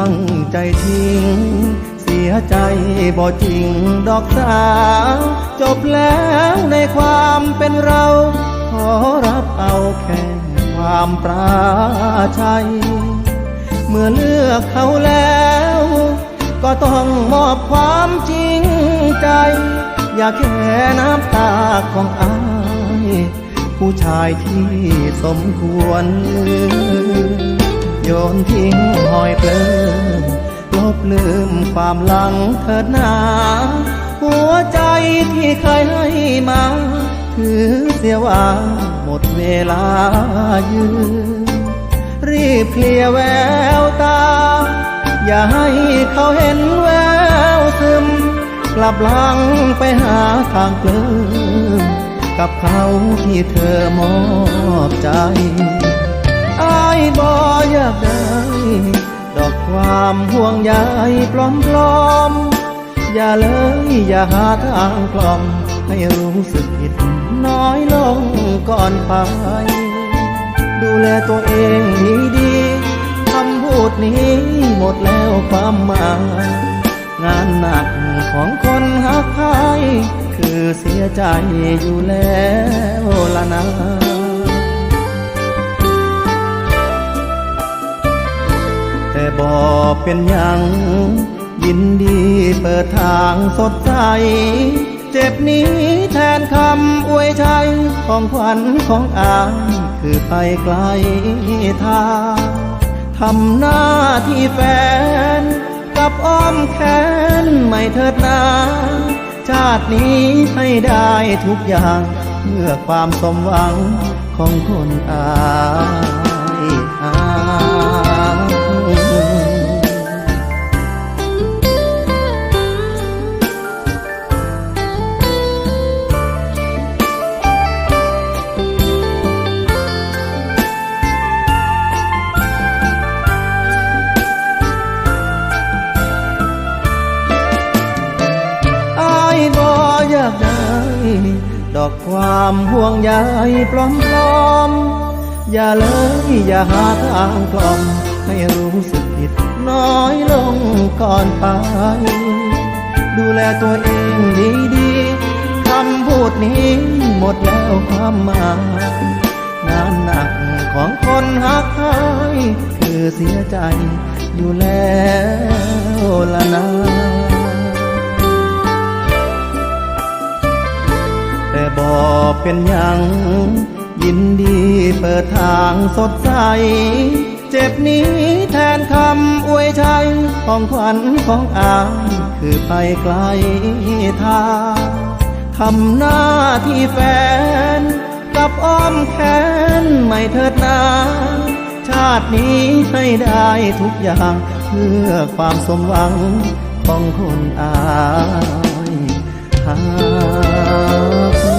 ั้งใจทิ้ง เสียใจบ่จริงดอกสาว จบแล้วในความเป็นเรา ขอรับเอาแค่ความปราชัย เมื่อเลือกเขาแล้ว ก็ต้องมอบความจริงใจ อย่าแค่น้ำตาของอายผู้ชายที่สมควรลืม โยนทิ้งหอยเปลิมลบลืมความหลังเถิดหนาหัวใจที่เคยให้มาถือเสียว่าหมดเวลายืนรีบเคลียแววตา อย่าให้เขาเห็นแววซึม กลับหลังไปหาทางเปลิมกับเขาที่เธอมอบใจ ความห่วงใยปลอมปลอมๆอย่าเลยอย่าหาทางกล่อมให้รู้สึกผิดน้อยลงก่อนไป ดูแลตัวเองดีดีๆคำพูดนี้หมดแล้วความหมายงานหนักของคนหักใครคือเสียใจอยู่แล้วละนะ บอเป็นหยัง ยินดีเปิดทางสดใส เจ็บนี้แทนคำอวยชัยของขวัญของอายคือไปไกลทางทำหน้าที่แฟน กับอ้อมแขนไม่เถิดนาชาตินี้ให้ได้ทุกอย่างเพื่อความสมหวังของคนอายอา ดอกความห่วงใยปลอมปลอมๆอย่าเลยอย่าหาทางกล่อมให้รู้สึกผิดน้อยลงก่อนไป ดูแลตัวเองดีๆคำพูดนี้หมดแล้วความหมายงานหนักของคนหักใครคือเสียใจอยู่แล้ว เป็นหยังยินดีเปิดทางสดใส เจ็บนี้แทนคำอวยชัยของขวัญของอายคือไปไกลทางทำหน้าที่แฟน กับอ้อมแขนไม่เถิดนาชาตินี้ให้ได้ทุกอย่างเพื่อความสมหวังของคนอายหาก